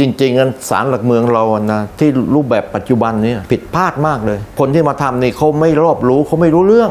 จริงๆกันสารหลักเมืองเราอะนะที่รูปแบบปัจจุบันนี้ผิดพลาดมากเลย คนที่มาทำนี่เขาไม่รอบรู้เขาไม่รู้เรื่อง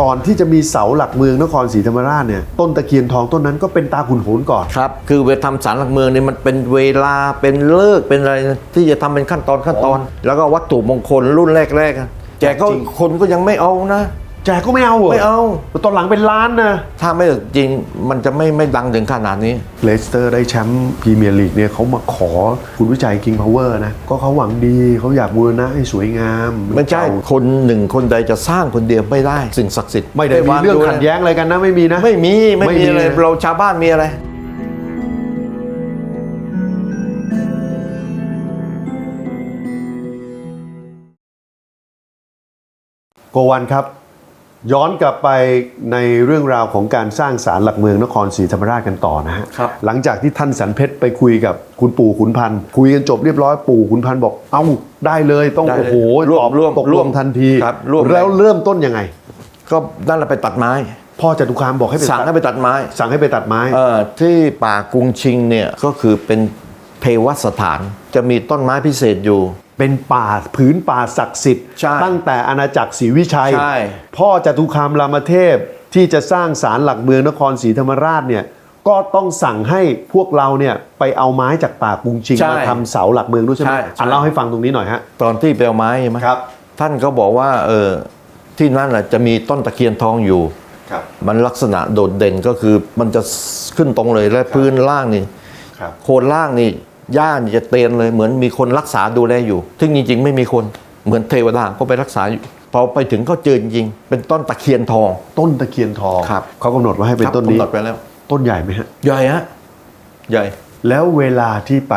ก่อนที่จะมีเสาหลักเมืองนครศรีธรรมราชเนี่ยต้นตะเคียนทองต้นนั้นก็เป็นตาขุนโหนก่อน ครับ คือเวลาทำสารหลักเมืองนี่มันเป็นเวลาเป็นเลิกษ์เป็นอะไรนะที่จะทำเป็นขั้นตอนขั้นตอน แล้วก็วัตถุมงคลรุ่นแรกๆอะแจกก็จริง คนก็ยังไม่เอานะ แจกก็ไม่เอาหรไม่เอาตอนหลังเป็นล้านนะ ถ้าไม่จริงมันจะไม่ไม่ดังถึงขนาดนี้ เลสเตอร์ได้แชมป์พรีเมียร์ลีกเนี่ยเขามาขอคุณวิจัย King Power นะ ก็เขาหวังดีเขาอยากบูรณะให้สวยงามไม่ใช่เก่าคนหนึ่งคนใดจะสร้างคนเดียวไม่ได้ สิ่งศักดิ์สิทธิ์ไม่ได้มีเรื่องขัดแย้งอะไรกันนะไม่มีนะ ไม่มีไม่ไม่มีมีอะไรนะเราชาวบ้านมีอะไร โกวันครับ ย้อนกลับไปในเรื่องราวของการสร้างศาลหลักเมืองนครศรีธรรมราชกันต่อนะฮะครับ หลังจากที่ท่านสันเพชรไปคุยกับคุณปู่ขุนพันธ์คุยกันจบเรียบร้อยปู่ขุนพันธ์บอกเอ้าได้เลยต้องได้เลยโอ้โหร่วมตอบร่วมตกร่ลวมงทันที ครับร่วม แล้วเริ่มต้นยังไง ก็นั่นเราไปตัดไม้ พ่อจตุคามบอกให้ไปสั่งตัดให้ไปตัดไม้ สั่งให้ไปตัดไม้ เอ่อที่ป่ากรุงชิงเนี่ยก็คือเป็นเทวสถานจะมีต้นไม้พิเศษอยู่ เป็นป่าผืนป่าศักดิ์สิทธิ์ใช่ตั้งแต่อาณาจักรศรีวิชัยใช่พ่อจตุคามรามเทพที่จะสร้างศาลหลักเมืองนครศรีธรรมราชเนี่ยก็ต้องสั่งให้พวกเราเนี่ยไปเอาไม้จากป่ากรุงชิงใช่มาทำเสาหลักเมืองด้วยใช่ไหมใช่อะใช่เล่าให้ฟังตรงนี้หน่อยฮะตอนที่ไปเอาไม้ใช่ไหมครับ ท่านก็บอกว่าเออที่นั่นน่ะจะมีต้นตะเคียนทองอยู่ครับมันลักษณะโดดเด่นก็คือมันจะขึ้นตรงเลยและพื้นล่างนี่ครับโคนล่างนี่ หญ้านี่จะเตียนเลยเหมือนมีคนรักษาดูแลอยู่ ซึ่งจริง ๆ ไม่มีคนเหมือนเทวดาก็ไปรักษาอยู่พอไปถึงก็เจอจริงๆเป็นต้นตะเคียนทอง ต้นตะเคียนทองครับเขากำหนดว่าให้เป็นครับต้นนี้กำหดไปแล้ว ต้นใหญ่ไหมฮะใหญ่ฮะใหญ่ แล้วเวลาที่ไป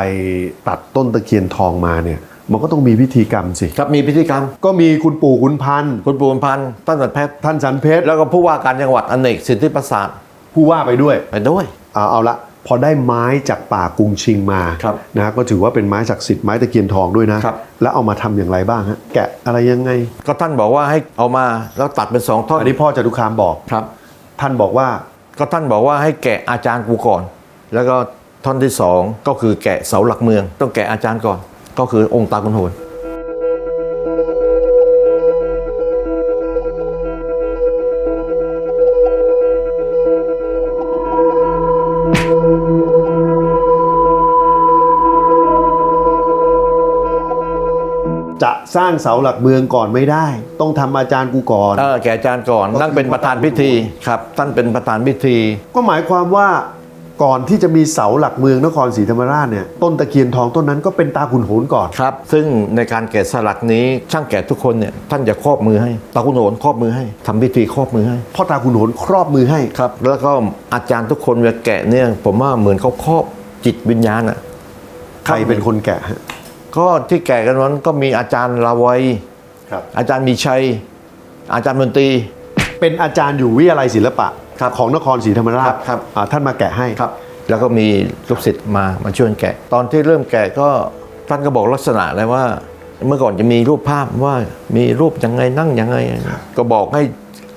ตัดต้นตะเคียนทองมาเนี่ยมันก็ต้องมีพิธีกรรมสิครับมีพิธีกรรมก็มีคุณปู่คุณพันธ์คุณปูนพันธ์ต้นสัตวแพทย์ท่านสันเพชรแล้วก็ผู้ว่าการจังหวัดอเนกสิทธิประสาทผู้ว่าไปด้วยไปด้วยเอาเอาละ พอได้ไม้จากป่ากรุงชิงมาครับนะก็ถือว่าเป็นไม้ศักดิ์สิทธิ์ไม้ตะเคียนทองด้วยนะครับแล้วเอามาทำอย่างไรบ้างฮะแกะอะไรยังไง ก็ท่านบอกว่าให้เอามาแล้วตัดเป็นสองท่อนอันนี้พ่อจตุคามบอกครับ ท่านบอกว่าก็ท่านบอกว่าให้แกะอาจารย์กูก่อน แล้วก็ท่อนที่สองก็คือแกะเสาหลักเมือง ต้องแกะอาจารย์ก่อน ก็คือองค์ตาคุณโหน สร้างเสาหลักเมืองก่อนไม่ได้ ต้องทำอาจารย์กูก่อนเออแกะอาจารย์ก่อนนั่งเป็นประธานพิธีครับท่านเป็นประธานพิธี ก็หมายความว่าก่อนที่จะมีเสาหลักเมืองนครศรีธรรมราชเนี่ยต้นตะเคียนทองต้นนั้นก็เป็นตาขุนโหนก่อนครับ ซึ่งในการแกะสลักนี้ช่างแกะทุกคนเนี่ยท่านจะครอบมือให้ตาคุณโหนครอบมือให้ทำพิธีครอบมือให้พ่อตาขุนโหนครอบมือให้ครับ แล้วก็อาจารย์ทุกคนเวลาแกะเนี่ยผมว่าเหมือนเขาครอบจิตวิญญาณอะใครเป็นคนแกะฮะ ก็ที่แกะกันวันก็มีอาจารย์ลาวัยครับ อาจารย์มีชัย อาจารย์มนตรี เป็นอาจารย์อยู่วิทยาลัยศิลปะครับของนครศรีธรรมราชครับครับอ่าท่านมาแกะให้ครับ แล้วก็มีลูกศิษย์มามาช่วยแกะ ตอนที่เริ่มแกะก็ท่านก็บอกลักษณะเลยว่า เมื่อก่อนจะมีรูปภาพว่ามีรูปยังไงนั่งยังไง ก็บอกให้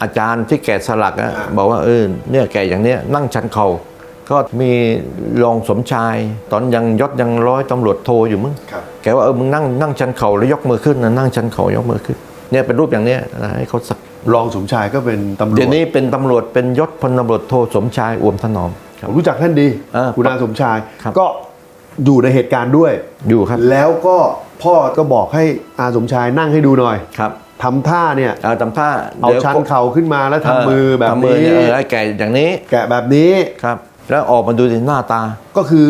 อาจารย์ที่แกะสลักอะบอกว่าเออเนี่ยแกะอย่างเนี้ยนั่งชันเข่า ก็มีรองสมชาย ตอนยังยศยังร้อยตำรวจโทอยู่มึงครับแกว่าเออมึงนั่งนั่งชันเข่าแล้วยกมือขึ้นนะนั่งชันเข่ายกมือขึ้นเนี่ยเป็นรูปอย่างเนี้ยนะให้เขาสักรองสมชายก็เป็นตำรวจเดี๋ยวนี้เป็นตำรวจเป็นยศพลตำรวจโทสมชายอวมถนอมคผรับมรู้จักท่านดีเออคุณอาสมชายครับก็อยู่ในเหตุการณ์ด้วยอยู่ครับ แล้วก็พ่อก็บอกให้อาสมชายนั่งให้ดูหน่อยครับทำท่าเนี่ยเอาทำท่าเอาดี๋ยวชันเข่าขึ้นมาแล้วทำมือแบบทำมือนี้เยเออให้แก่อย่างนี้ แกะแบบนี้ครับ แล้วออกมาดูที่หน้าตา ก็คือ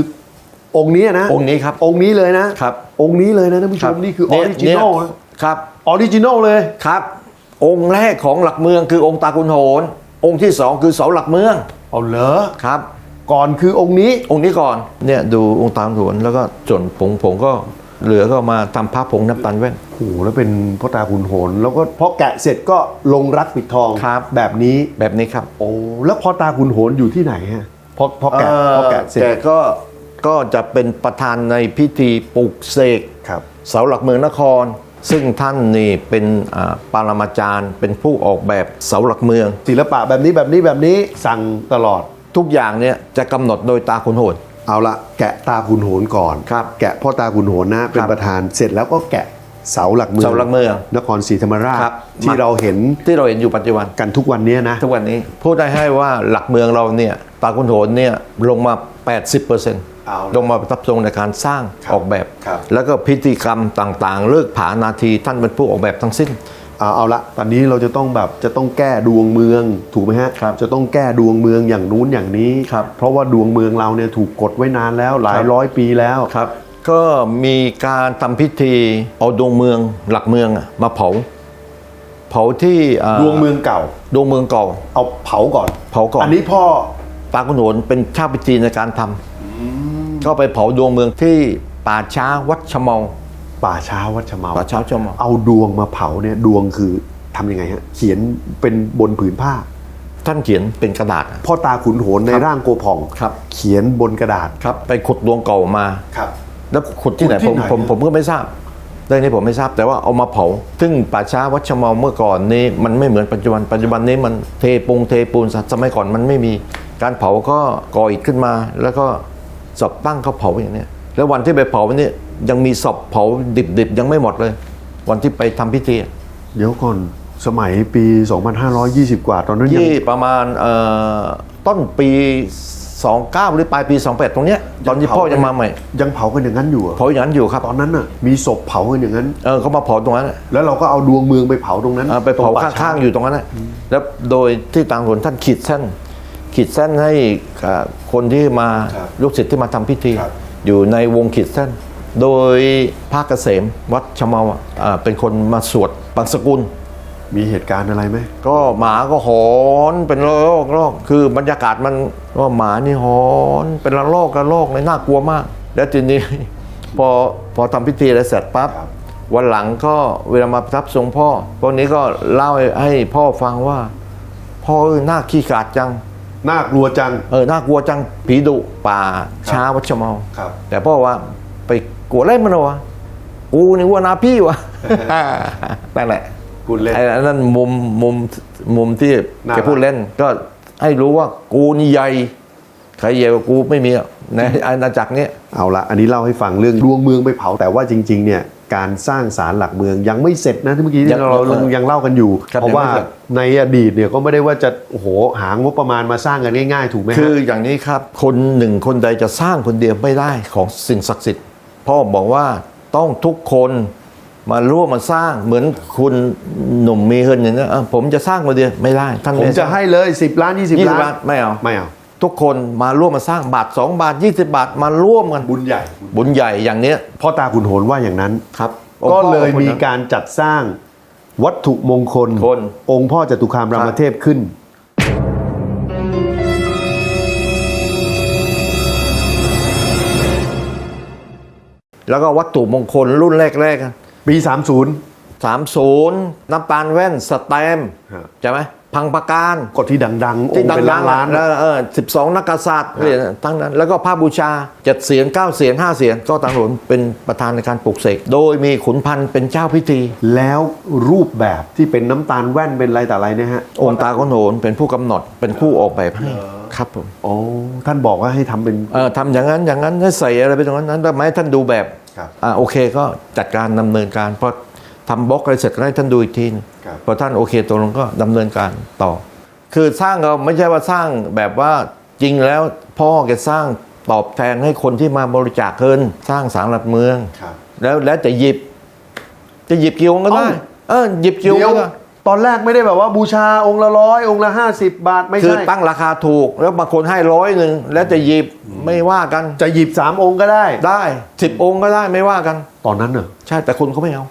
องค์นี้นะองค์นี้ครับองค์นี้เลยนะครับองค์นี้เลยนะท่านผู้ชมนี่คือออริจินอลเยครับออริจินอลเลยครับ องค์แรกของหลักเมืองคือองค์ตาคุณโหน องค์ที่สองคือเสาหลักเมืองเอาเหรอครับ ก่อนคือองค์นี้องค์นี้ก่อนเนี่ยดูองค์ตาคุณโหนแล้วก็ส่วนผงผงก็เหลือก็มาทำพระผงน้ำตาลแว่นโอ้โหแล้วเป็นพ่อตาขุนโหน แล้วก็พอแกะเสร็จก็ลงรักปิดทองครับแบบนี้แบบนี้ครับโอ้แล้วพ่อตาขุนโหนอยู่ที่ไหนฮะ พอพอแกะพอแกะเสร็จแกก็ก็จะเป็นประธานในพิธีปลุกเสกครับเสาหลักเมืองนคร ซึ่งท่านนี่เป็นอ่าปรมาจารย์ เป็นผู้ออกแบบเสาหลักเมือง ศิลปะแบบนี้แบบนี้แบบนี้สั่งตลอดทุกอย่างเนี่ยจะกำหนดโดยตาขุนโหดเอาละแกะตาขุนโหนก่อนครับแกะพ่อตาขุนโหนนะเป็นครับประธานเสร็จแล้วก็แกะเสาหลักเมืองเสาหลักเมืองนครศรีธรรมราชครับที่มาเราเห็นที่เราเห็นอยู่ปัจจุบันกันทุกวันนี้นะทุกวันนี้พูดได้ให้ว่าหลักเมืองเราเนี่ย ตาขุนโหนเนี่ยลงมา 80%เอาละลงมาประทับทรงในการสร้างครับออกแบบ ครับ แล้วก็พิธีกรรมต่างๆ เลิกผานาทีท่านเป็นผู้ออกแบบทั้งสิ้น เอาเอาละตอนนี้เราจะต้องแบบจะต้องแก้ดวงเมืองถูกไหมฮะครับจะต้องแก้ดวงเมืองอย่างนู้นอย่างนี้ ครับเพราะว่าดวงเมืองเราเนี่ยถูกกดไว้นานแล้วหลาคยรับ ร้อยปีแล้ว ครับ ก็มีการทำพิธีเอาดวงเมืองหลักเมืองอะมาเผา เผาที่อ่าดวงเมืองเก่า ดวงเมืองเก่า เอาเผาก่อนเผาก่อน อันนี้พ่อ ตาขุนโหนเป็นชาติพิธีในการทำก็ไปเผาดวงเมืองที่ป่าช้าวัดชะเมาป่าช้าวัดชะเมาป่าช้าชะเมาเอาดวงมาเผาเนี่ยดวงคือทำยังไงฮะเขียนเป็นบนผืนผ้า ท่านเขียนเป็นกระดาษอะพ่อตาขุนโหนในร่างโกผ่องครับ เขียนบนกระดาษครับ ไปขุดดวงเก่ามาครับ แล้วขุดที่ไหนขุดที่ผมไหนผมผมก็ไม่ทราบเรื่องนี้ผมไม่ทราบแต่ว่าเอามาเผา ซึ่งป่าช้าวัดชะเมาเมื่อก่อนนี้มันไม่เหมือนปัจจุบันปัจจุบันนี้มันเทปงเทปูนสมัยก่อนมันไม่มี การเผาก็ก่ออิฐขึ้นมา แล้วก็ศพตั้งเขาเผาอย่างเนี้ยแล้ววันที่ไปเผาเนี่ยยังมีศพเผาดิบๆยังไม่หมดเลย วันที่ไปทำพิธี เดี๋ยวก่อนสมัยปี 2520 กว่าตอนนั้นยังที่ประมาณเอ่อต้นปี 29 หรือปลายปี 28 ตรงเนี้ยตอนที่พ่อยังมาใหม่ ยังเผากันอย่างนั้นอยู่เหรอเผาอย่างนั้นอยู่ครับตอนนั้นน่ะมีศพเผากันอย่างนั้นเออเขามาเผาตรงนั้นอะแล้วเราก็เอาดวงเมืองไปเผาตรงนั้นอ่าไปเผาตรงป่ข้างๆอยู่ตรงนั้นนะแล้วโดยที่ต่างหนท่านขีดเส้น ขีดเส้นให้อ่าคนที่มาครับลูกศิษย์ที่มาทำพิธีครับอยู่ในวงขีดเส้น โดยพระเกษมวัดชะเมาอะอ่าเป็นคนมาสวดบางสกุล มีเหตุการณ์อะไรไหม ก็หมาก็หอนเป็นระลอกระลอกคือบรรยากาศมันว่าหมานี่หอนเป็นระลอกระลอกเลยน่ากลัวมาก แล้วทีนี้พอพอทำพิธีอะไรเสร็จปั๊บวันหลังก็เวลามาประทับทรงพ่อพวกนี้ก็เล่าให้ให้พ่อฟังว่า พ่อเออหน้าขี้กาดจัง น่ากลัวจัง เออ น่ากลัวจัง ผีดุ ป่า ช้าวัดชะเมาครับ แต่พ่อว่าไปกลัวเล่นมันเหรอวะ กูนี่ว่านาพี่วะนั่นแหละพูดเล่นไอ้นั่นมุมมุมมุมที่น่ารักแกพูดเล่น ก็ให้รู้ว่ากูนี่ใหญ่ ใครใหญ่กว่ากูไม่มีอะในอาณาจักรเนี้ยเอาละอันนี้เล่าให้ฟังเรื่องดวงเมืองไปเผาแต่ว่าจริง ๆ เนี่ยการสร้างศาลหลักเมืองยังไม่เสร็จนะที่เมื่อกี้ยัที่งเราเออยังเล่ากันอยู่ครับเพราะว่ายังไม่เสร็จในอดีตเนี่ยก็ไม่ได้ว่าจะโอ้โหหางบประมาณมาสร้างกันง่ายๆ ถูกไหมฮะคืออย่างนี้ครับคนหนึ่งคนใดจะสร้างคนเดียวไม่ได้ของสิ่งศักดิ์สิทธิ์พ่อบอกว่าต้องทุกคนมาร่วมมาสร้างเหมือนคุณหนุ่มมีเฮินอย่างนี้ยเออผมจะสร้างคนเดียวไม่ได้ท่านผมไจะให้เลย 10 ล้านยี่20สิบล้านล้านไม่เอาไม่เอา ทุกคนมาร่วมมาสร้างบาท 2 บาท 20 บาทมาร่วมกันบุญใหญ่ บุญใหญ่อย่างเนี้ย พ่อตาขุนโหนว่าอย่างนั้นครับ ก็เลยองค์พ่อมีการจัดสร้างวัตถุมงคล คน องค์พ่อจตุคามรามเทพขึ้น แล้วก็วัตถุมงคลรุ่นแรกๆอะปี 30สามศูนย์น้ำตาลแว่นสแตมป์ครับใช่ไหม พังประการกดที่ดังๆที่องค์ดัเป็นงๆล้านๆแล้วเออสิบสองนักกษัตริย์เนี่ยทั้งนั้น แล้วก็พระบูชาเจ็ดเสียนเก้าเสียนห้าเสียนก็ต่างหนเป็นประธานในการปลุกเสกโดยมีขุนพันธ์เป็นเจ้าพิธี แล้วรูปแบบที่เป็นน้ำตาลแว่นเป็นอะไรแต่อะไรเนี่ยฮะองค์ตาขนโหนเป็นผู้กำหนดเป็นผู้ออกแบบให้ครับผมอ๋อท่านบอกว่าให้ทำเป็นเออทำอย่างนั้นอย่างนั้นให้ใส่อะไรไปตรงนั้นนั้นแต่ไม่ให้ท่านดูแบบครับอ่าโอเคก็จัดการดำเนินการพอ ทำบล็อกอะไรเสร็จก็ให้ท่านดูอีกทีนึงครับพอท่านโอเคตกลงก็ดำเนินการต่อ คือสร้างเราไม่ใช่ว่าสร้างแบบว่าจริงแล้วพ่อแกสร้างตอบแทนให้คนที่มาบริจาคเงินสร้างสารหลักเมืองครับแล้วแล้วจะหยิบ จะหยิบกี่องค์ก็ได้ เอ้าเออหยิบกี่องค์เดี๋ยวก็ได้ตอนแรกไม่ได้แบบว่าบูชาองค์ละร้อยองค์ละ50บาท ไม่คือใช่ตั้งราคาถูกแล้วบางคนให้ร้อยหนึ่งแล้วจะหยิบไม่ว่ากัน จะหยิบ3องค์ก็ได้ ได้สิบองค์ก็ได้ไม่ว่ากัน ตอนนั้นเนอะใช่แต่คนเขาไม่เอา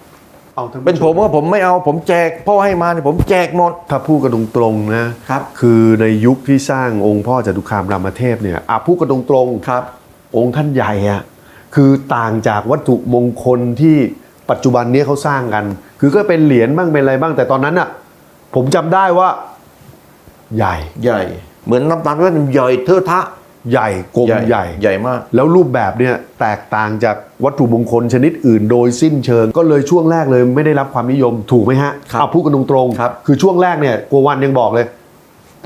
เอาท่านเป็นผู้ชผมว่าผมไม่เอาผมแจกพ่อให้มาเนี่ยผมแจกหมด ถ้าพูดกันตรงๆนะครับคือในยุคที่สร้างองค์พ่อจตุคามรามเทพเนี่ยอะพูดกันตรงๆครับ องค์ท่านใหญ่อะคือต่างจากวัตถุมงคลที่ปัจจุบันนี้เขาสร้างกัน คือก็เป็นเหรียญบ้างเป็นอะไรบ้างแต่ตอนนั้นอะผมจำได้ว่า ใหญ่ใหญ่ เหมือนน้ำตาลก็ใหญ่เทอะทะ ใหญ่กลมใหญ่ ใหญ่มาก แล้วรูปแบบเนี่ยแตกต่างจากวัตถุมงคลชนิดอื่น โดยสิ้นเชิง ก็เลยช่วงแรกเลยไม่ได้รับความนิยมถูกไหมฮะครับเอาพูดกันตรงครับคือช่วงแรกเนี่ยโกวันยังบอกเลย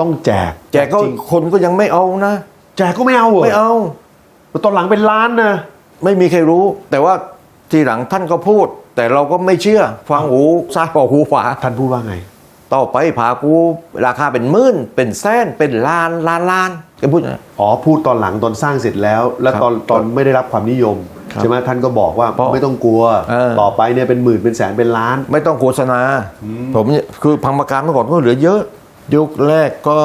ต้องแจก แจกก็จริงคนก็ยังไม่เอานะ แจกก็ไม่เอาเหรอไม่เอาตอนหลังเป็นล้านนะไม่มีใครรู้ แต่ว่าทีหลังท่านก็พูด แต่เราก็ไม่เชื่อฟังหูซ้ายบอกหูขวาท่านพูดว่าไง ต่อไปผากูราคาเป็นหมื่นเป็นแสนเป็นล้านล้านล้านแกพูดอย่างนั้น อ๋อพูดตอนหลังตอนสร้างเสร็จแล้ว แล้วครับตอนตอนไม่ได้รับความนิยมครับใช่ไหมท่านก็บอกว่าเพราะไม่ต้องกลัว เออ ต่อไปเนี่ยเป็นหมื่นเป็นแสนเป็นล้าน ไม่ต้องโฆษณา ผมเนี่ยคือพังประการเมื่อก่อนก็เหลือเยอะ ยุคแรกก็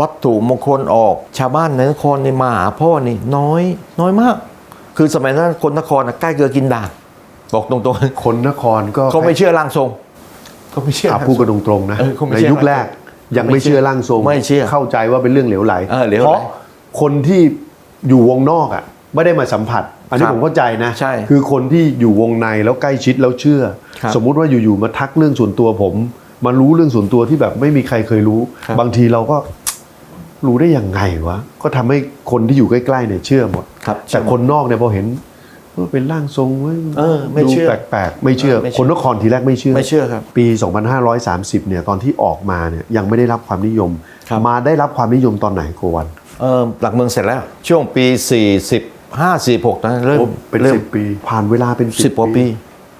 วัตถุมงคลออกชาวบ้านในนครในมาหาพ่อนี่น้อยน้อยมาก คือสมัยนั้นคนนครน่ะใกล้เกลือกินด่างบอกตรงคนนครก็ๆเขาไม่เชื่อร่างทรง เขาไม่เชื่ออะร่างทพูดรงกันตรงๆนะเออเขาไม่ในเชื่อยุคแรกยังไม่เชื่อร่างทรงไม่เชื่อเข้าใจว่าเป็นเรื่องเหลวไหลเออเหลวไหลเพราะคนที่อยู่วงนอกอะไม่ได้มาสัมผัส อันนี้ครับผมเข้าใจนะใช่คือคนที่อยู่วงในแล้วใกล้ชิดแล้วเชื่อครับสมมุติว่าอยู่ๆมาทักเรื่องส่วนตัวผม มารู้เรื่องส่วนตัวที่แบบไม่มีใครเคยรู้ครับบางทีเราก็รู้ได้ยังไงวะก็ทำให้คนที่อยู่ใกล้ๆเนี่ยเชื่อหมดครับแต่คนนอกเนี่ยพอเห็น เออเป็นร่างทรงเว้ยเออไม่เชื่อ ดูแปลกๆ ไม่เชื่อเออไม่เชื่อ คนนครทีแรกไม่เชื่อ ไม่เชื่อครับ ปี 2530 เนี่ย ตอนที่ออกมาเนี่ย ยังไม่ได้รับความนิยม ครับ มาได้รับความนิยมตอนไหนโกวัน เออหลักเมืองเสร็จแล้ว ช่วงปี 40 5 46 นะเริ่มโอ้เป็นเริ่มสิบปี ผ่านเวลาเป็นสิบกว่าปี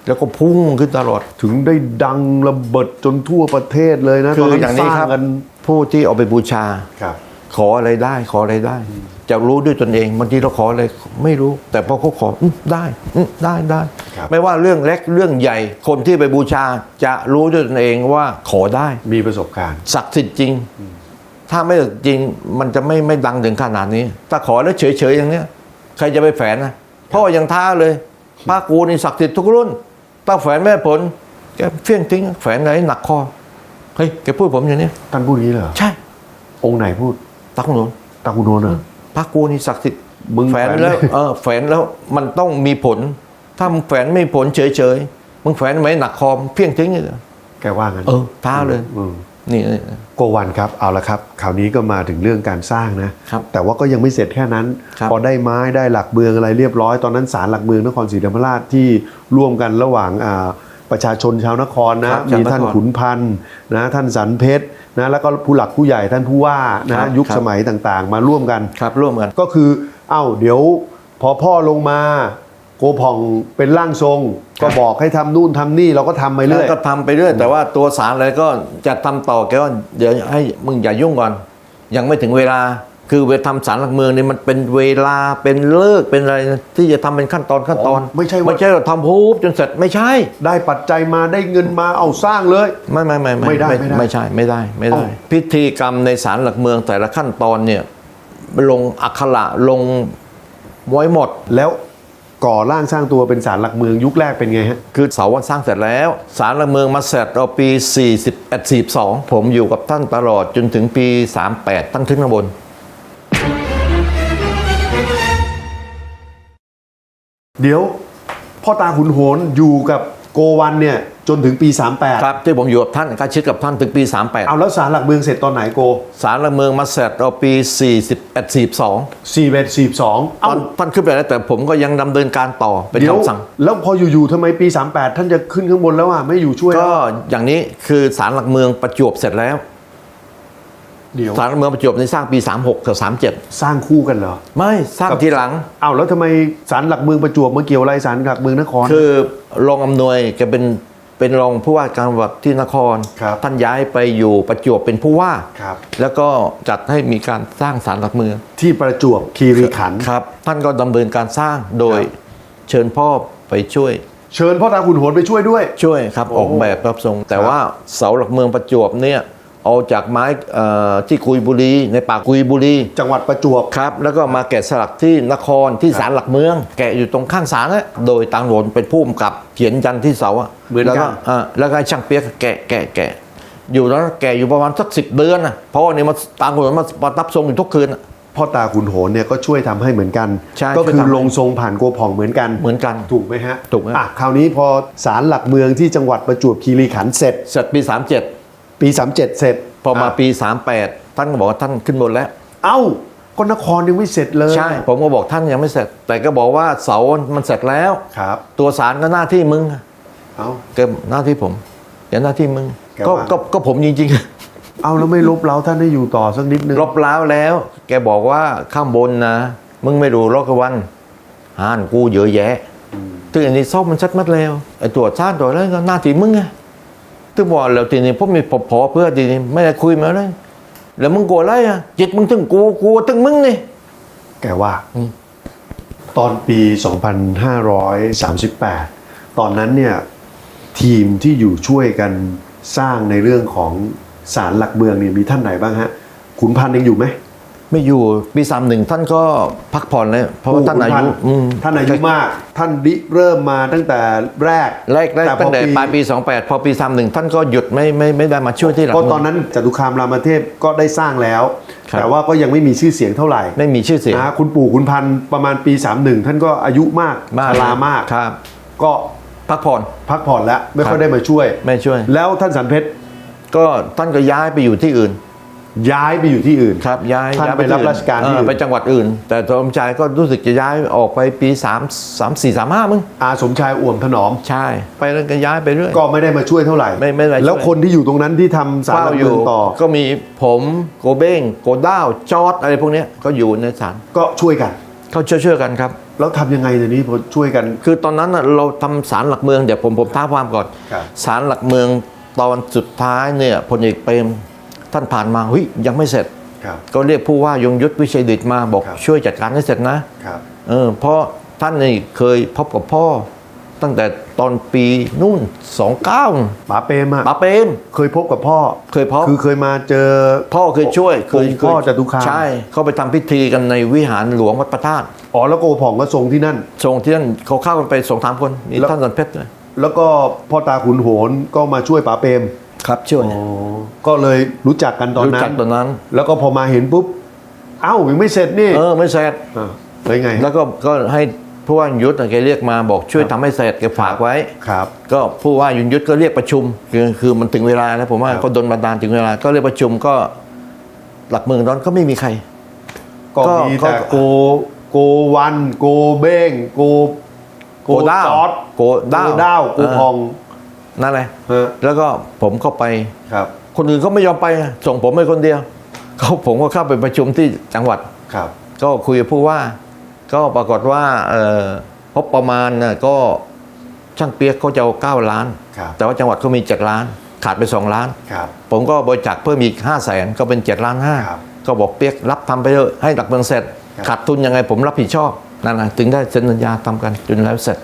แล้วก็พุ่งขึ้นตลอด ถึงได้ดังระเบิดจนทั่วประเทศเลยนะคืตอนอนั้นอย่างนี้สร้างครับกัน ผู้ที่เอาไปบูชา ครับ ขออะไรได้ ขออะไรได้ จะรู้ด้วยตนเองบางทีเราขออะไรไม่รู้ แต่พอเขาขออืมได้อืมได้ได้ครับไม่ว่าเรื่องเล็กเรื่องใหญ่ คนที่ไปบูชาจะรู้ด้วยตนเองว่าขอได้มีประสบการณ์ศักดิ์สิทธิ์จริง ถ้าไม่ศักดิ์จริงมันจะไม่ไม่ดังถึงขนาดนี้ถ้าขอแล้วเฉยๆอย่างเนี้ย ใครจะไปแฝนนะพ่อยังท้าเลยพระกูนี่ศักดิ์สิทธิ์ทุกรุ่นถ้าแฝนไม่ได้ผลแกเฟี้ยงทิ้งแฝนไหนหนักคอเฮ้ยแกพูดผมอย่างนี้ท่านพูดอย่างนี้เหรอใช่ องค์ไหนพูด ตักหนุนตาคุณโนนเหรอพระกูนี่ศักดิ์สิทธิ์มึงแฝนแฝนแล้วไม่เออแฝนแล้วมันต้องมีผล ถ้ามึงแฝนไม่มีผลเฉยๆมึงแฝนไหมหนักคอมเพี้ยงทิ้งเลยเหรอแกว่างั้นเออท้าเลยอืมนี่โกวันครับเอาละครับคราวนี้ก็มาถึงเรื่องการสร้างนะครับแต่ว่าก็ยังไม่เสร็จแค่นั้นครับพอได้ไม้ได้หลักเมืองอะไรเรียบร้อยตอนนั้นศาลหลักเมืองนครศรีธรรมราชที่ร่วมกันระหว่างอ่า ประชาชนชาวนครคนะรับมีท่านชาวนครขุนพันธ์นะท่านสันเพชรนะแล้วก็ผู้หลักผู้ใหญ่ท่านผู้ว่าครันะบยุคครับสมัยต่างๆ มาร่วมกันครับร่วมกันก็คือเอ้าเดี๋ยวพอพ่อลงมาโกผ่องเป็นร่างทรง ก็บอกให้ทำนู่นทำนี่เราก็ทำไปเรื่อยก็ทำไปเรื่อย แต่ว่าตัวสารอะไรก็จะทำต่อแกว่าเดี๋ยวให้มึงอย่ายุ่งก่อน ยังไม่ถึงเวลา คือเวลาทำสารหลักเมืองนี่มันเป็นเวลาเป็นเลิกเป็นอะไรนะที่จะทำเป็นขั้นตอนขั้นตอนอ๋อไม่ใช่ว่าไม่ใช่เราทำพูบจนเสร็จไม่ใช่ ได้ปัจจัยมาได้เงินมาเอาสร้างเลย ไม่ไม่ไม่ไม่ได้ไม่ได้ไม่ใช่ไม่ได้ไม่ได้เอ้าพิธีกรรมในสารหลักเมืองแต่ละขั้นตอนเนี่ยลงอักขระลงไว้หมดแล้วก่อร่างสร้างตัวเป็นศาลหลักเมืองยุคแรกเป็นไงฮะ คือเสาวันสร้างเสร็จแล้ว สารหลักเมืองมาเสร็จเราปี 41 42 ผมอยู่กับท่านตลอดจนถึงปี 38ท่านขึ้นข้างบน เดี๋ยวพ่อตาขุนโหนอยู่กับโกวันเนี่ยจนถึงปี 38 ครับที่ผมอยู่กับท่านใกล้ชิดกับท่านถึงปี 38 เอาแล้วศาลหลักเมืองเสร็จตอนไหนโกสารหลักเมืองมาเสร็จเราปี 41 42 4เอ็ด42ตอเอ้านท่านขึ้นไปแล้วแต่ผมก็ยังดำเนินการต่อเป็นเดี๋ยวคำสั่งแล้วพออยู่ๆทำไมปี 38 ท่านจะขึ้นข้างบนแล้วอะไม่อยู่ช่วยก็อย่างนี้คือสารหลักเมืองประจวบเสร็จแล้ว เดี๋ยวสารหลักเมืองประจวบในสร้างปี 36กับสร้างคู่กันเหรอ37ไม่สร้างทีหลังเอาแล้วทำไมศาลหลักเมืองประจวบมาเกี่ยวอะไรศาลหลักเมืองนคร คือรองอำนวยแกเป็นเป็นรองผู้ว่าการจังหวัดที่นคร ครับท่านย้ายไปอยู่ประจวบเป็นผู้ว่า ครับ แล้วก็จัดให้มีการสร้างศาลหลักเมืองที่ประจวบคีรีขันธ์ครับ ท่านก็ดำเนินการสร้างโดยครับเชิญพ่อไปช่วย เชิญพ่อตาขุนโหนไปช่วยด้วย ช่วยครับโอ้ออกแบบรับทรง แต่ครับว่าเสาหลักเมืองประจวบเนี่ย เอาจากไม้เอ่อที่กุยบุรีในป่ากุยบุรีจังหวัดประจวบครับ แล้วก็มาแกะสลักที่นครที่ศาลหลักเมือง แกะอยู่ตรงข้างศาลนะโดยตังหลนเป็นผู้กำกับเขียนยันที่เสาอะเหมือนกันแล้วก็อ่าแล้วก็ให้ช่างเปียกแกะแกะแกะอยู่แล้วแกะอยู่ประมาณสักสิบเดือนนะเพราะว่านี่มาตังหลนมาประทับทรงอยู่ทุกคืนน่ะพ่อตาขุนโหนเนี่ยก็ช่วยทำให้เหมือนกันใช่ก็ช่วยคือทำให้ลงทรงผ่านโกผ่องเหมือนกันเหมือนกันถูกไหมฮะถูกไหมอะคราวนี้พอศาลหลักเมืองที่จังหวัดประจวบคีรีขันธ์เสร็จเสร็จปี37 ปี 37 เสร็จ พอมาะปี 38 ท่านก็บอกว่าท่านขึ้นบนแล้ว เอ้าก็นครยังไม่เสร็จเลยใช่ ผมก็บอกท่านยังไม่เสร็จ แต่ก็บอกว่าเสามันเสร็จแล้ว ครับ ตัวสารก็หน้าที่มึง เอาก็หน้าที่ผมอย่าหน้าที่มึงแกก็ว่า ก็ก็ผมจริงเอาแล้วไม่ลบเล้าท่านให้อยู่ต่อสักนิดนึงๆลบล้าวแล้ว แกบอกว่าข้างบนนะ มึงไม่รู้รอกวันหานกูเยอะแยะถึงอันนี้ซ่อมมันชัดมัดแล้วไอ้ตัวชาติตัวนั้นก็หน้าที่มึงไง ถึงบอกแล้วทีนี้ผมมีพอพอเพื่อทีนี้ไม่ได้คุยมาเลยแล้วมึงกลัวอะไรอะจิตมึงถึงกูกูถึงมึงนี่แกว่าอืมตอนปี 2538 ตอนนั้นเนี่ย ทีมที่อยู่ช่วยกันสร้างในเรื่องของศาลหลักเมืองเนี่ยมีท่านไหนบ้างฮะขุนพันธ์ยังอยู่ไหม ไม่อยู่ปีสามหนึ่งท่านก็พักผ่อนเลยเพราะว่าท่านอายุขุพัธ์อืมท่านอายุมาก ท่านริเริ่มมาตั้งแต่แรกแรกแรกพอตั้งแต่ปลายปี 28 พอปี31ท่านก็หยุดไม่ไม่ไม่ได้มาช่วยที่หลังเพราะตอนนั้นจตุคามรามเทพก็ได้สร้างแล้วครับแต่ว่าก็ยังไม่มีชื่อเสียงเท่าไหร่ไม่มีชื่อเสียงนะคุณปู่คุณพันธ์ประมาณปี 31 ท่านก็อายุมากมากชรามากครับ ก็พักผ่อนพักผ่อนแล้วไม่ค่อยครับได้มาช่วย ไม่ช่วย แล้วท่านสันเพชรก็ท่านก็ย้ายไปอยู่ที่อื่น ย้ายไปอยู่ที่อื่นครับย้ายท่านย้ายไปรับที่อื่ราชการที่เอออื่นไปจังหวัดอื่น แต่สมชายก็รู้สึกจะย้ายออกไปปี3 3 4 3 5มึงอาสมชายอ่วมถนอมใช่ ไปแล้วก็ย้ายไปเรื่อยก็ไม่ได้มาช่วยเท่าไหร่ไม่ไม่ได้ช่วยแล้วคนที่อยู่ตรงนั้นที่ทำสารหลักอเมืองต่อ ก็มีผมโกเบ้งโกด้าวจอร์ดอะไรพวกเนี้ยก็อยู่ในศาลก็ช่วยกันเขาช่วยช่วยๆกันครับแล้วทำยังไงเดี๋ยวนี้พอช่วยกัน คือตอนนั้นน่ะเราทำศาลหลักเมืองเดี๋ยวผมผมท้าความก่อนครับศาลหลักเมืองตอนสุดท้ายเนี่ยพลเอกเปรม ท่านผ่านมาเฮ้ยยังไม่เสร็จครับก็เรียกผู้ว่ายงยุทธวิชัยดิตมาบอกครับช่วยจัดการให้เสร็จนะครับเออเพราะท่านนี่เคยพบกับพ่อ ตั้งแต่ตอนปีนู่น29ป๋าเปรมอะป๋าเปรมเคยพบกับพ่อ เคยพบคือเคยมาเจอพ่อเคยช่วยเคยองค์พ่อจตุคามใช่เขาไปทำพิธีกันในวิหารหลวงวัดพระธาตุอ๋อแล้วโกผ่องก็ทรงที่นั่นทรงที่นั่นเขาเข้ากันไปสองสามคนมีแล้วท่านสันเพชรด้วยแล้วก็พ่อตาขุนโหนก็มาช่วยป๋าเปรม ครับช่วยอ๋อก็เลยรู้จักกันตอนรู้นั้จักนตอนนั้น แล้วก็พอมาเห็นปุ๊บ เอ้ายังไม่เสร็จนี่เออไม่เสร็จาวแล้วไง แล้วก็ก็ให้ผู้ว่ายุทธแกเรียกมาบอกช่วยทำให้เสร็จแกฝากไว้ครับ ก็ผู้ว่ายุนยุทธก็เรียกประชุมคือคือมันถึงเวลาแล้วผมว่าครับก็ดนบันดาลถึงเวลาก็เรียกประชุมก็หลักเมืองตอนก็ไม่มีใคร ก็ก็มีแต่ก็โกโกวัน โกเบ้งโกโกด้าวจอร์ดโกด้าวโกด้าวโกเออพอง นั่นแหละฮะแล้วก็ผมเข้าไป ครับคนอื่นเขาไม่ยอมไปอะส่งผมไปคนเดียวเขาผมก็เข้าไปประชุมที่จังหวัด ครับ ก็คุยกับผู้ว่า ก็ปรากฏว่าเอ่อพบประมาณน่ะก็ช่างเปียกเขาจะเอาเก้าล้าน ครับ แต่ว่าจังหวัดเขามีเจ็ดล้าน ขาดไปสองล้าน ครับ ผมก็บริจาคเพิ่มอีกห้าแสนก็เป็นเจ็ดล้านห้าครับก็บอกเปียกรับทำไปเถอะให้หลักเมืองเสร็จ ครับ ขาดทุนยังไงผมรับผิดชอบนั่นนะถึงได้เซ็นสัญญาทำกันจนแล้วเสร็จ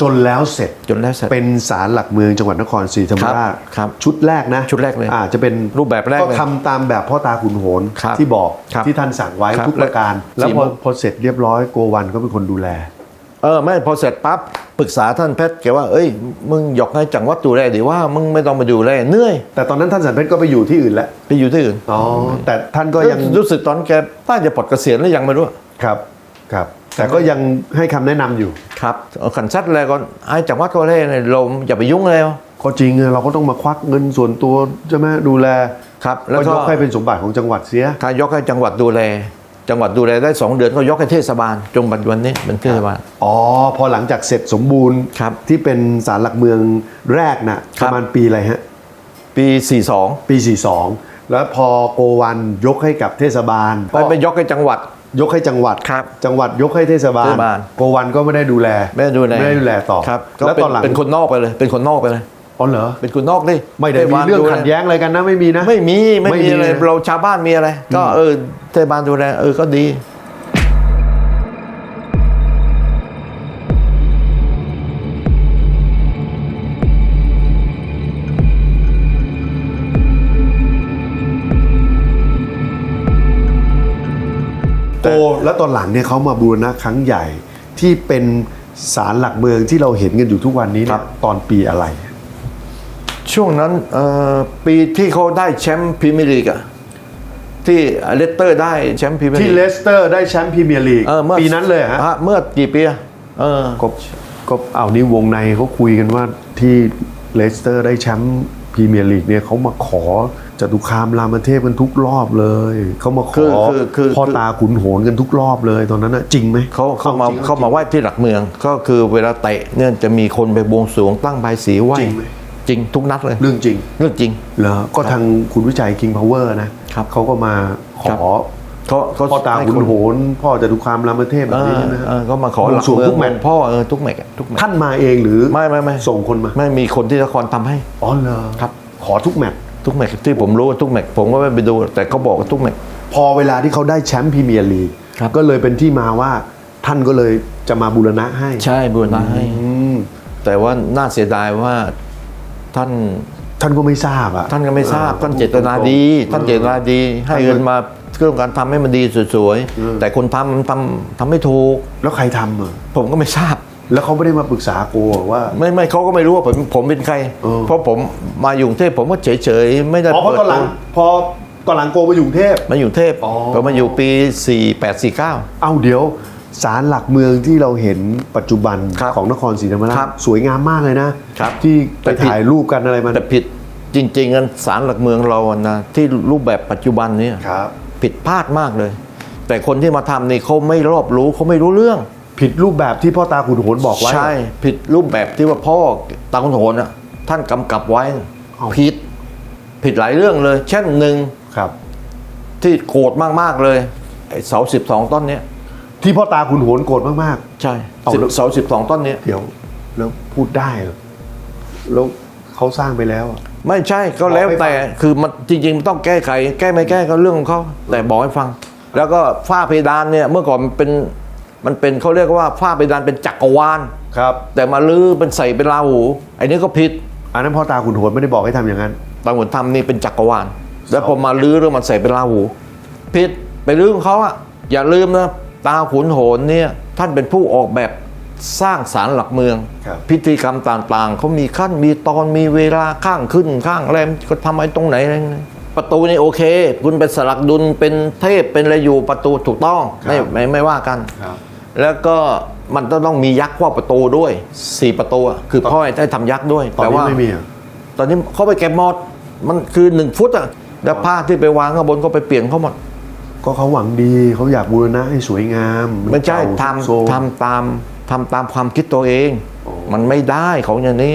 จนแล้วเสร็จจนแล้วเสร็จ เป็นศาลหลักเมืองจังหวัดนครศรีธรรมราชครับครับชุดแรกนะชุดแรกเลยอ่าจะเป็นรูปแบบแรกก็เลยทำตามแบบพ่อตาขุนโหนครับที่บอกครับที่ท่านสั่งไว้ครับทุกประการ และแล้วพอสี่โมงพอเสร็จเรียบร้อยโกวันก็เป็นคนดูแลเออไม่พอเสร็จปั๊บปรึกษาท่านเพชรแกว่าเอ้ยมึงหยอกให้จังหวัดดูแลดีว่ามึงไม่ต้องมาดูแลเหนื่อย แต่ตอนนั้นท่านสันเพชรก็ไปอยู่ที่อื่นแล้วไปอยู่ที่อื่นอ๋อแต่ท่านก็ยังรู้สึกตอนแกน่าจะปลดเกษียณหรือยังไม่รู้ครับครับ แต่ก็ยังให้คำแนะนำอยู่ครับเอาขันชัดอะไรก่อนไอ้จังหวัดตัวเล่เนี่ยเราอย่าไปยุ่งเลยก็จริงอะเราก็ต้องมาควักเงินส่วนตัวใช่ไหมดูแลครับ แล้แล้ววยก็กให้เป็นสมบัติของจังหวัดเสีย ถ้ายกให้จังหวัดดูแล จังหวัดดูแลได้สองเดือนก็ยกให้เทศบาลจงปัจจุบันนี้เป็นเทศบาล อ๋อ พอหลังจากเสร็จสมบูรณ์ ครับที่เป็นศาลหลักเมืองแรกน่ะคปรับ ระมาณปีอะไรฮะ ปี 42ปี 42 แล้วพอโกวันยกให้กับเทศบาล ไปไปยกให้จังหวัด ยกให้จังหวัด ครับจังหวัดยกให้เทศบาล เทศบาล โกวันก็ไม่ได้ดูแล ไม่ได้ดูแลไม่ได้ดูแลต่อครับก็แล้วเป็นตอนหลังเป็นคนนอกไปเลย เป็นคนนอกไปเลย อ๋อเหรอ เป็นคนนอกดิไม่ได้มีเรื่องขัดแย้งอะไรกันนะไม่มีนะ ไม่มีไม่ไม่มีมีอะไรเลยเราชาวบ้านมีอะไร ก็เออเทศบาลดูแลเออก็ดี โกแล้วตอนหลังเนี่ยเขามาบูรณะครั้งใหญ่ที่เป็นศาลหลักเมืองที่เราเห็นกันอยู่ทุกวันนี้ครัเนี่ยบตอนปีอะไร ช่วงนั้นเอ่อปีที่เขาได้แชมป์พรีเมียร์ลีกอะที่เลสเตอร์ได้แชมป์พรีเมียร์ลีที่กเลสเตอร์ได้แชมป์พรีเมียร์ลีกเออเมื่อปีนั้นเลยเหรอฮะฮะเมื่อกี่ปีอะเออก็ก็เอานี่วงในเขาคุยกันว่าที่เลสเตอร์ได้แชมป์พรีเมียร์ลีกเนี่ยเขามาขอ จตุคามรามเทพกันทุกรอบเลยเขามาขคืออคือคือ พ่อตาขุนโหนกันทุกรอบเลยตอนนั้นน่ะจริงไหมเขาเขามาจริงเขามาไหว้ที่หลักเมือง ก็คือเวลาเตะเนี่ยจะมีคนไปบวงสรวงตั้งใบายสีไหว้จริงไหมจริงทุกนัดเลยเรื่องจริง เรื่องจริง เหรอก็ทางคุณวิจัย King Power นะครับเขาก็มาขครับ อเขาเขาพ่อตาให้ขุคนโหน พ่อจตุคามรามเทพแบเอบนี้อใช่ไหมฮะเออก็มาขอบวงหลักสรวงเมืองทุกแมตช์พ่อเออทุกแมตช์อะทุกแมตช์ท่านมาเองหรือไม่ไม่ไม่ส่งคนมา ไม่มีคนที่นครทำให้ อ๋อเหรอครับ ขอทุกแมตช์ ทุกแมตช์ที่ผมรู้ว่าทุกแมตช์ผมก็ไม่ไปดู แต่เขาบอกว่าทุกแมตช์พอเวลาที่เขาได้แชมป์พรีเมียร์ลีกครับก็เลยเป็นที่มาว่าท่านก็เลยจะมาบูรณะให้ ใช่บูรณะให้ อืมแต่ว่าน่าเสียดายว่าท่าน ท่านก็ไม่ทราบอะท่านก็ไม่ทราบออท่านเจตนาดี ท่านเจตนาดี ให้เงินมาเรื่องการทำให้มันดีสวยๆ แต่คนทำมันทำทำไม่ถูก แล้วใครทำอะ ผมก็ไม่ทราบ แล้วเขาไม่ได้มาปรึกษาโกว่า ไม่ไม่เขาก็ไม่รู้ว่าผมผมเป็นใคร เออ เพราะผมมาอยู่กรุงเทพผมก็เฉยเฉยๆไม่ได้อ๋อเพราะเปิดตอนหลังตัวพอตอนหลังโกมาอยู่กรุงเทพ มาอยู่กรุงเทพอ๋อ ผมมาอยู่ปี 48 49 เอาเดี๋ยวศาลหลักเมืองที่เราเห็นปัจจุบันครับของนครศรีธรรมราครัชบสวยงามมากเลยนะครับที่แต่ไปผิด ถ่ายรูปกันอะไรมันแต่ผิดจริงๆกันสารหลักเมืองเราอะนะที่รูปแบบปัจจุบันเนี้ครับ ผิดพลาดมากเลย แต่คนที่มาทำนี่เขาไม่รอบรู้เขาไม่รู้เรื่อง ผิดรูปแบบที่พ่อตาขุนโหนบอกไว้ ใช่ ผิดรูปแบบที่ว่าพ่อตาคุณโหนอะท่านกำกับไว้เอ้าผิด ผิดหลายเรื่องเลย เช่นหนึ่งครับ ที่โกรธมากๆเลยไอ้เสาสิบสองต้นเนี้ยที่พ่อตาขุนโหนโกรธมาก ใช่เอาสิบแล้ว เสาสิบสองต้นเนี้ย ๆ เดี๋ยวแล้วพูดได้เหรอแล้วเขาสร้างไปแล้วอะ ไม่ใช่ก็แล้วบอกให้ฟังแต่คือมันจริงๆมันต้องแก้ไข แก้ไม่แก้ก็เรื่องของเขาแต่บอกให้ฟัง แล้วก็ฝ้าเพดานเนี่ยเมื่อก่อนมันเป็น มันเป็นเขาเรียกว่าฝ้าเพดานเป็นจักรวาลครับ แต่มาลื้อเป็นใส่เป็นราหูไอ้นี่ก็ผิดอันนั้นพ่อตาขุนโหนไม่ได้บอกให้ทำอย่างนั้น ตางหุ่นทำนี่เป็นจักรวาลแล้วพอมาลื้อเรื่องมันใส่เป็นราหูผิดไปลื้อของเขาอะอย่าลืมนะตาขุนโหนเนี่ยท่านเป็นผู้ออกแบบสร้างสารหลักเมือง ครับ พิธีกรรมต่างๆเขามีขั้นมีตอนมีเวลาข้างขึ้นข้างแรมก็ทำไอ้ตรงไหนอะไรยังไงประตูนี่โอเค คุณเป็นสลักดุลเป็นเทพเป็นอะไรอยู่ประตูถูกต้องไม่ไม่ไม่ว่ากัน ครับ แล้วก็มันต้องต้องมียักษ์ว่าประตูด้วยสี่ประตูอะคือพ่อให้ทำยักษ์ด้วยตอนแต่นี้ว่าไม่มีอะตอนนี้เขาไปเก็บหมดมันคือหนึ่งฟุตอะแล้วผ้าที่ไปวางข้างบนก็ไปเปลี่ยนเขาหมดก็เขาหวังดีเขาอยากบูรณะให้สวยงามไม่ใช่เก่าทโซมำทำตามทำตามความคิดตัวเองโอ้มันไม่ได้ของอย่างนี้